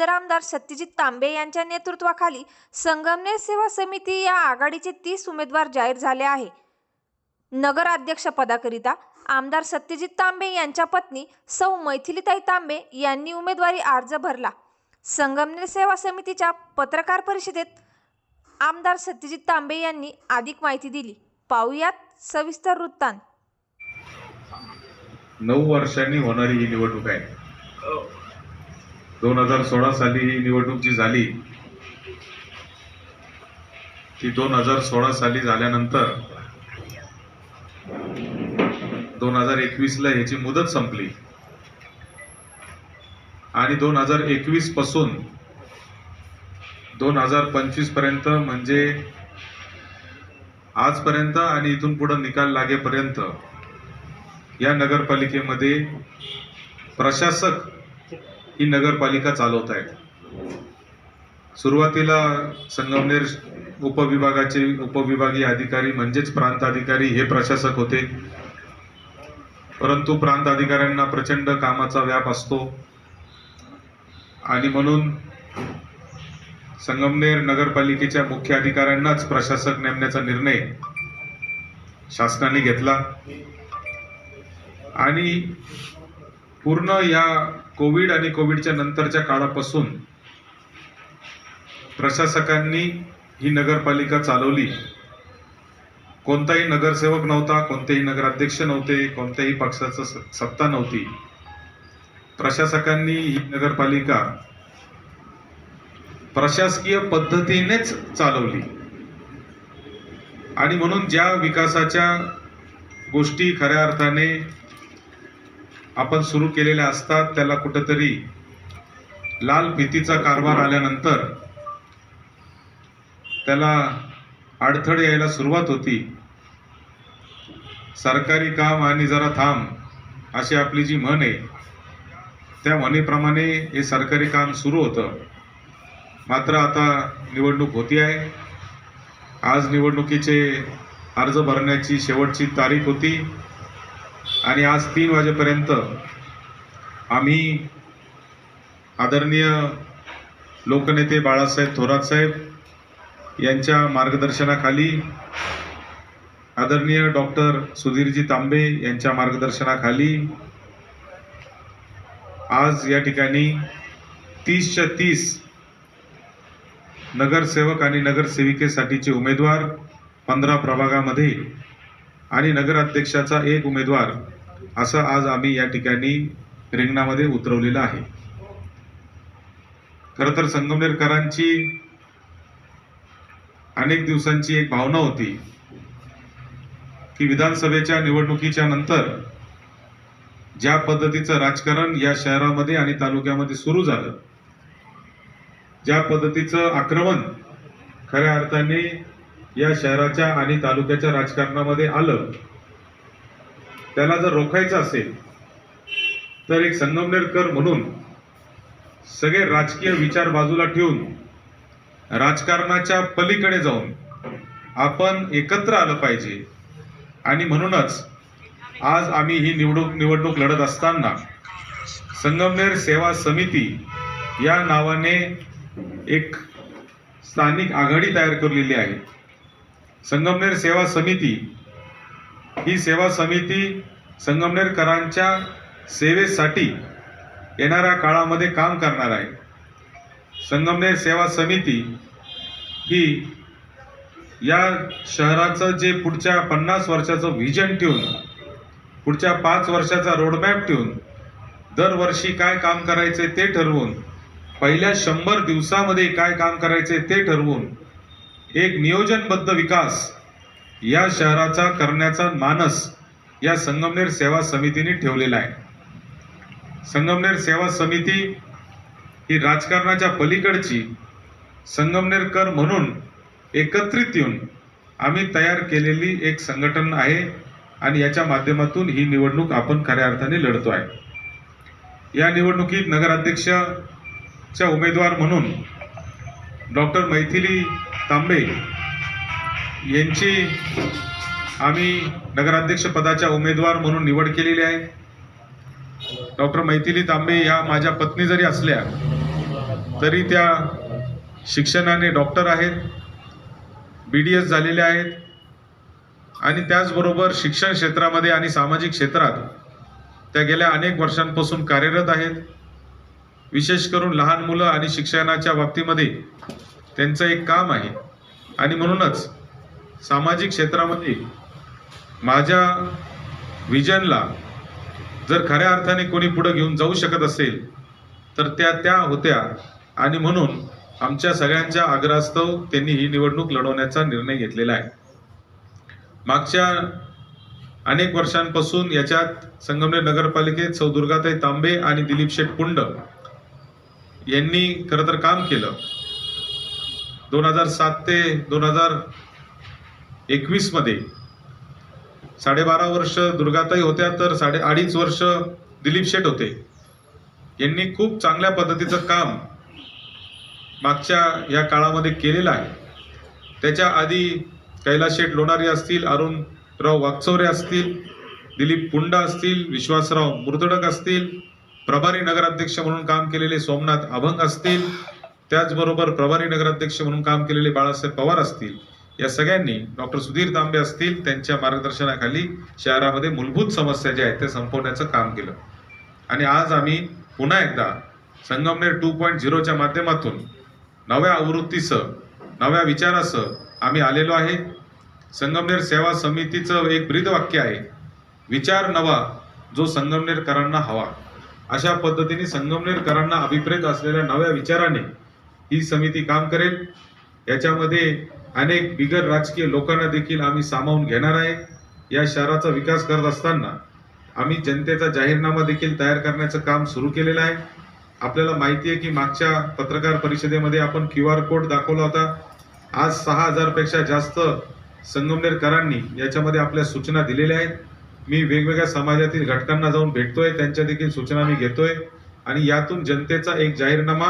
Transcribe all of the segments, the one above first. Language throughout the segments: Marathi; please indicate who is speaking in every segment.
Speaker 1: पदवीधर आमदार सत्यजित तांबे यांच्या नेतृत्वाखाली संगमनेर सेवा समिती या आघाडीचे तीस उमेदवार जाहीर झाले आहे. नगर अध्यक्ष पदाकरिता आमदार सत्यजित तांबे यांच्या पत्नी सौ मैथिलीताई तांबे यांनी उमेदवारी अर्ज भरला. संगमनेर सेवा समितीच्या पत्रकार परिषदेत आमदार सत्यजित तांबे यांनी अधिक माहिती दिली. पाहुयात सविस्तर वृत्तांत.
Speaker 2: नऊ वर्षांनी होणारी ही निवडणूक आहे. दोन हजार सोळा साली ही निवडणूक जी झाली ती दोन हजार सोळा साली झाल्यानंतर दोन हजार एकवीसला ह्याची मुदत संपली. आणि दोन हजार एकवीसपासून दोन हजार पंचवीसपर्यंत म्हणजे आजपर्यंत आणि इथून पुढे निकाल लागेपर्यंत या नगरपालिकेमध्ये प्रशासक ही नगरपालिका चालवत आहेत सुरुवातीला संगमनेर उपविभागाचे उपविभागीय अधिकारी म्हणजेच प्रांत अधिकारी हे प्रशासक होते. परंतु प्रांत अधिकाऱ्यांना प्रचंड कामाचा व्याप असतो. आणि म्हणून संगमनेर नगरपालिकेच्या मुख्य अधिकाऱ्यांनाच प्रशासक नेमण्याचा निर्णय शासनाने घेतला. आणि पूर्ण या कोविड आणि कोविडच्या नंतरच्या काळापासून प्रशासकांनी ही नगरपालिका चालवली. कोणताही नगरसेवक नव्हता कोणतेही नगराध्यक्ष नव्हते कोणत्याही पक्षाचं स- सत्ता नव्हती. प्रशासकांनी ही नगरपालिका प्रशासकीय पद्धतीनेच चालवली. आणि म्हणून ज्या विकासाच्या गोष्टी खऱ्या अर्थाने आपण सुरू केलेल्या असतात त्याला कुठंतरी लाल फितीचा कारभार आल्यानंतर त्याला अडथळे यायला सुरुवात होती. सरकारी काम आणि जरा थांब अशी आपली जी म्हण आहे त्या म्हणीप्रमाणे हे सरकारी काम सुरू होतं. मात्र आता निवडणूक होती आहे. आज निवडणुकीचे अर्ज भरण्याची शेवटची तारीख होती. आणि आज तीन वाजेपर्यंत आम्ही आदरणीय लोकनेते बाळासाहेब थोरात साहेब यांच्या मार्गदर्शनाखाली आदरणीय डॉक्टर सुधीरजी तांबे यांच्या मार्गदर्शनाखाली आज या ठिकाणी तीसच्या तीस नगरसेवक आणि नगरसेविकेसाठीचे उमेदवार पंधरा प्रभागामध्ये आणि नगराध्यक्षाचा एक उमेदवार असं आज आम्ही या ठिकाणी रिंगणामध्ये उतरवलेलं आहे. खरं तर संगमनेरकरांची अनेक दिवसांची एक भावना होती की विधानसभेच्या निवडणुकीच्या नंतर ज्या पद्धतीचं राजकारण या शहरामध्ये आणि तालुक्यामध्ये सुरू झालं ज्या पद्धतीचं आक्रमण खऱ्या अर्थाने या शहराच्या आणि तालुक्याच्या राजकारणामध्ये आलं त्याला जर रोखायचं असेल तर एक संगमनेरकर म्हणून सगळे राजकीय विचार बाजूला ठेवून राजकारणाच्या पलीकडे जाऊन आपण एकत्र आलं पाहिजे. आणि म्हणूनच आज आम्ही ही निवडणूक निवडणूक लढत असताना संगमनेर सेवा समिती या नावाने एक स्थानिक आघाडी तयार करलेली आहे. संगमनेर सेवा समिती ही सेवा समिती संगमनेरकरांच्या सेवेसाठी येणाऱ्या काळामध्ये काम करणार आहे. संगमनेर सेवा समिती ही या शहराचं जे पुढच्या पन्नास वर्षाचं व्हिजन ठेवून पुढच्या पाच वर्षाचा रोडमॅप ठेवून दरवर्षी काय काम करायचे ते ठरवून पहिल्या शंभर दिवसामध्ये काय काम करायचे ते ठरवून एक नियोजनबद्ध विकास या शहराचा करण्याचा मानस या संगमनेर सेवा समितीने ठेवलेला आहे. संगमनेर सेवा समिती ही राजकारणाच्या पलीकडची संगमनेरकर म्हणून एकत्रित येऊन आम्ही तयार केलेली एक संघटन आहे आणि याच्या माध्यमातून ही निवडणूक आपण खऱ्या अर्थाने लढतो आहे. या निवडणुकीत नगराध्यक्षच्या उमेदवार म्हणून डॉक्टर मैथिली तांबे यांची आम्ही नगराध्यक्षपदाच्या उमेदवार म्हणून निवड केलेली आहे. डॉक्टर मैथिली तांबे या माझ्या पत्नी जरी असल्या तरी त्या शिक्षणाने डॉक्टर आहेत बी डी एस झालेल्या आहेत आणि त्याचबरोबर शिक्षण क्षेत्रामध्ये आणि सामाजिक क्षेत्रात त्या गेल्या अनेक वर्षांपासून कार्यरत आहेत. विशेष करून लहान मुलं आणि शिक्षणाच्या बाबतीमध्ये त्यांचं एक काम आहे. आणि म्हणूनच सामाजिक क्षेत्रामध्ये माझ्या विजनला जर खऱ्या अर्थाने कोणी पुढं घेऊन जाऊ शकत असेल तर त्या त्या होत्या. आणि म्हणून आमच्या सगळ्यांच्या आग्रहास्तव त्यांनी ही निवडणूक लढवण्याचा निर्णय घेतलेला आहे. मागच्या अनेक वर्षांपासून याच्यात संगमनेर नगरपालिकेत सौ दुर्गाताई तांबे आणि दिलीप शेठ पुंड यांनी खरं तर काम केलं. दोन हजार सात ते दोन हजार एकवीसमध्ये साडेबारा वर्ष दुर्गाताई होत्या तर साडे अडीच वर्ष दिलीप शेठ होते. यांनी खूप चांगल्या पद्धतीचं काम मागच्या या काळामध्ये केलेलं आहे. त्याच्या आधी कैलास शेठ लोणारी असतील अरुणराव वागचौरे असतील दिलीप पुंडा असतील विश्वासराव मुर्दडक असतील प्रभारी नगराध्यक्ष म्हणून काम केलेले सोमनाथ अभंग असतील त्याचबरोबर प्रभारी नगराध्यक्ष म्हणून काम केलेले बाळासाहेब पवार असतील या सगळ्यांनी डॉक्टर सुधीर तांबे असतील त्यांच्या मार्गदर्शनाखाली शहरामध्ये मूलभूत समस्या ज्या आहेत त्या संपवण्याचं काम केलं. आणि आज आम्ही पुन्हा एकदा संगमनेर टू पॉईंट झिरोच्या माध्यमातून नव्या आवृत्तीसह नव्या विचारासह आम्ही आलेलो आहे. संगमनेर सेवा समितीचं एक ब्रीदवाक्य आहे विचार नवा जो संगमनेरकरांना हवा. अशा पद्धतीने संगमनेरकरांना अभिप्रेत असलेल्या नव्या विचाराने ही समिती काम करेल. याच्यामध्ये अनेक बिगर राजकीय लोकांना देखील आम्ही सामावून घेणार आहे. या शहराचा विकास करत असताना आम्ही जनतेचा जाहीरनामा देखील तयार करण्याचं काम सुरू केलेलं आहे. आपल्याला माहिती आहे की मागच्या पत्रकार परिषदेमध्ये आपण क्यू आर कोड दाखवला होता. आज सहा हजारपेक्षा जास्त संगमनेरकरांनी याच्यामध्ये आपल्या सूचना दिलेल्या आहेत. मी वेगवेगळ्या समाजातील घटकांना जाऊन भेटतोय. त्यांच्या देखील सूचना मी घेतोय. आणि यातून जनतेचा एक जाहीरनामा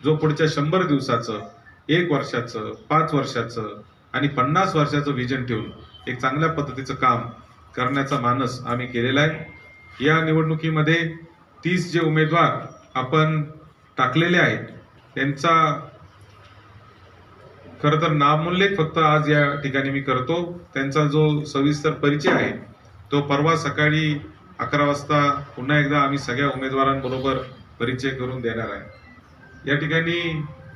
Speaker 2: जो पुढच्या शंभर दिवसाचं एक वर्षाचं पाच वर्षाचं आणि पन्नास वर्षाचं विजन ठेवून एक चांगल्या पद्धतीचं काम करण्याचा मानस आम्ही केलेला आहे. या निवडणुकीमध्ये तीस जे उमेदवार आपण टाकलेले आहेत त्यांचा खरं तर नामोल्लेख फक्त आज या ठिकाणी मी करतो. त्यांचा जो सविस्तर परिचय आहे तो परवा सकाळी अकरा वाजता पुन्हा एकदा आम्ही सगळ्या उमेदवारांबरोबर परिचय करून देणार आहे. या ठिकाणी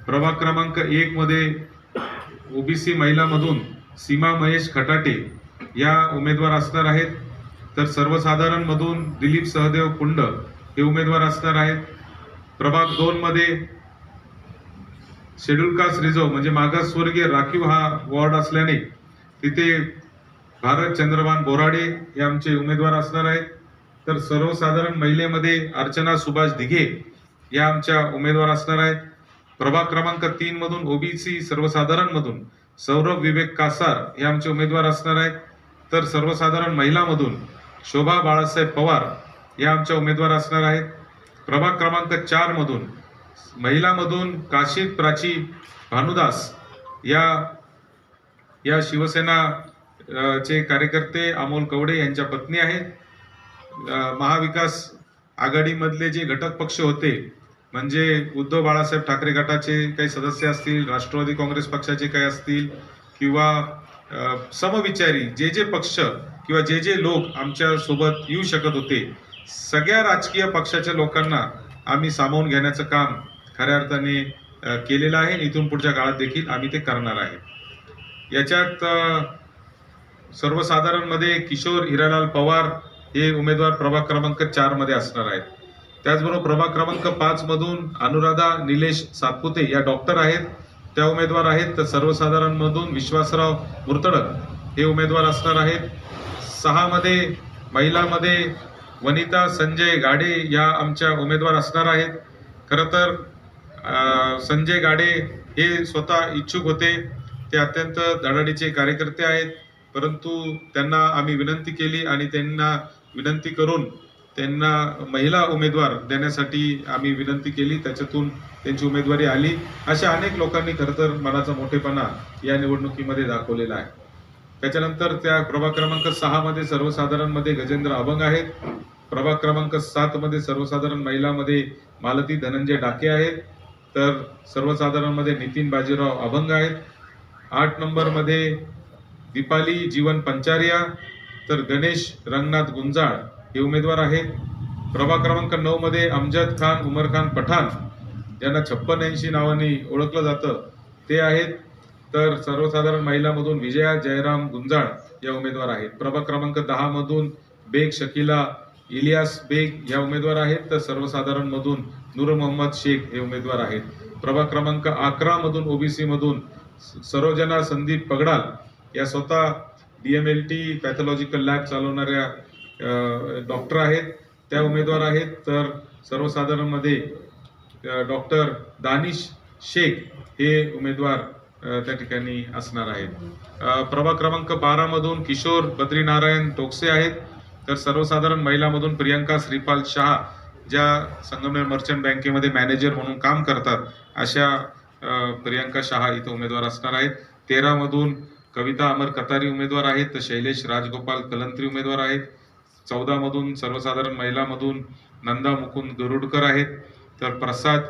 Speaker 2: प्रभाग क्रमांक एकमध्ये ओबीसी महिलामधून सीमा महेश खटाटे या उमेदवार असणार आहेत. तर सर्वसाधारणमधून दिलीप सहदेव कुंड हे उमेदवार असणार आहेत. प्रभाग दोनमध्ये शेड्यूल कास्ट रिझर्व म्हणजे मागासवर्गीय राखीव हा वॉर्ड असल्याने तिथे भारत चंद्रभान बोराडे हे आमचे उमेदवार असणार आहेत. तर सर्वसाधारण महिलेमध्ये अर्चना सुभाष दिघे या आमच्या उमेदवार असणार आहेत. प्रभाग क्रमांक तीन मधून ओबीसी सर्वसाधारण मधून सौरभ विवेक कासार हे आमचे उमेदवार असणार आहेत. तर सर्वसाधारण महिलामधून शोभा बाळासाहेब पवार या आमच्या उमेदवार असणार आहेत. प्रभाग क्रमांक चारमधून महिलामधून काशीद प्राची भानुदास या या शिवसेना चे कार्यकर्ते अमोल कवडे यांच्या पत्नी आहेत. महाविकास आघाडीमधले जे घटक पक्ष होते म्हणजे उद्धव बाळासाहेब ठाकरे गटाचे काही सदस्य असतील राष्ट्रवादी काँग्रेस पक्षाचे काही असतील किंवा समविचारी जे जे पक्ष किंवा जे जे लोक आमच्यासोबत येऊ शकत होते सगळ्या राजकीय पक्षाच्या लोकांना आम्ही सामावून घेण्याचं काम खऱ्या अर्थाने केलेलं आहे. इथून पुढच्या काळात देखील आम्ही ते करणार आहे. याच्यात सर्वसाधारणमध्ये किशोर हिरालाल पवार हे उमेदवार प्रभाग क्रमांक चारमध्ये असणार आहेत. त्याचबरोबर प्रभाग क्रमांक पाच मधून अनुराधा निलेश सातपुते या डॉक्टर आहेत. त्या उमेदवार आहेत तर सर्वसाधारणमधून विश्वासराव मुर्तडक हे उमेदवार असणार आहेत. सहामध्ये महिलामध्ये वनिता संजय गाडे या आमच्या उमेदवार असणार आहेत. खरं तर संजय गाडे हे स्वतः इच्छुक होते. ते अत्यंत धडाडीचे कार्यकर्ते आहेत. परंतु त्यांना आम्ही विनंती केली आणि त्यांना विनंती करून त्यांना महिला उमेदवार देण्यासाठी आम्ही विनंती केली. त्याच्यातून त्यांची उमेदवारी आली. अशा अनेक लोकांनी खरं तर मनाचा मोठेपणा या निवडणुकीमध्ये दाखवलेला आहे. त्याच्यानंतर त्या प्रभाग क्रमांक सहामध्ये सर्वसाधारणमध्ये गजेंद्र अभंग आहेत. प्रभाग क्रमांक सातमध्ये सर्वसाधारण महिलामध्ये मालती धनंजय डाके आहेत. तर सर्वसाधारणमध्ये नितीन बाजीराव अभंग आहेत. आठ नंबरमध्ये दीपाली जीवन पंचारिया. तर गणेश रंगनाथ गुंजाळ. हे उमेदवार आहेत. प्रभाग क्रमांक नऊ मध्ये अमजद खान उमर खान पठाण यांना छप्पन ऐंशी नावाने ओळखलं जातं. ते आहेत. तर सर्वसाधारण महिलामधून विजया जयराम गुंजाळ या उमेदवार आहेत. प्रभाग क्रमांक दहा मधून बेग शकिला इलियास बेग या उमेदवार आहेत. तर सर्वसाधारण मधून नूर मोहम्मद शेख हे उमेदवार आहेत. प्रभाग क्रमांक अकरा मधून ओबीसी मधून सरोजना संदीप पगडाल या स्वतः डीएमएलटी पॅथॉलॉजिकल लॅब चालवणाऱ्या डॉक्टर आहेत त्या उमेदवार आहेत. तर सर्वसाधारणमध्ये डॉक्टर दानिश शेख हे उमेदवार त्या ठिकाणी असणार आहेत. प्रभाग क्रमांक बारामधून किशोर बद्रीनारायण टोकसे आहेत. तर सर्वसाधारण महिलामधून प्रियंका श्रीपाल शहा ज्या संगमनेर मर्चंट बँकेमध्ये मॅनेजर म्हणून काम करतात अशा प्रियंका शहा इथं उमेदवार असणार आहेत. तेरामधून कविता अमर कतारी उमेदवार आहेत. तर शैलेश राजगोपाल कलंत्री उमेदवार आहेत. चौदामधून सर्वसाधारण महिलामधून नंदा मुकुंद गरुडकर आहेत. तर प्रसाद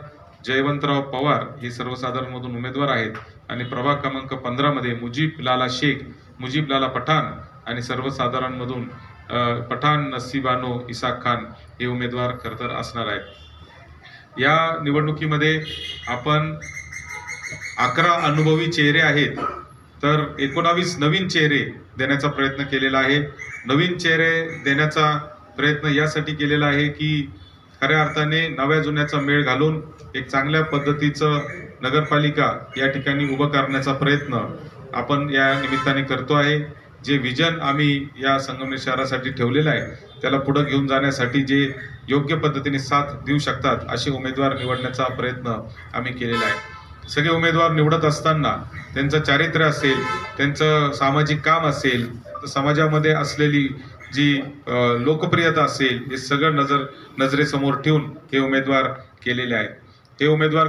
Speaker 2: जयवंतराव पवार हे सर्वसाधारणमधून उमेदवार आहेत. आणि प्रभाग क्रमांक पंधरामध्ये मुजीब लाला शेख मुजीब लाला पठाण आणि सर्वसाधारणमधून पठाण नसीबानो इसाक खान हे उमेदवार खरंतर असणार आहेत. या निवडणुकीमध्ये आपण अकरा अनुभवी चेहरे आहेत. तर एकोणावीस नवीन चेहरे देण्याचा प्रयत्न केलेला आहे. नवीन चेहरे देण्याचा प्रयत्न यासाठी केलेला आहे की खऱ्या अर्थाने नव्या जुन्याचा मेळ घालून एक चांगल्या पद्धतीचं नगरपालिका या ठिकाणी उभं करण्याचा प्रयत्न आपण या निमित्ताने करतो आहे. जे विजन आम्ही या संगमनेर शहरासाठी ठेवलेलं आहे त्याला पुढं घेऊन जाण्यासाठी जे योग्य पद्धतीने साथ देऊ शकतात असे उमेदवार निवडण्याचा प्रयत्न आम्ही केलेला आहे. सगळे उमेदवार निवडत असताना त्यांचं चारित्र्य असेल त्यांचं सामाजिक काम असेल समाजामध्ये असलेली जी लोकप्रियता असेल हे सगळं नजर नजरेसमोर ठेवून हे उमेदवार केलेले आहेत. हे उमेदवार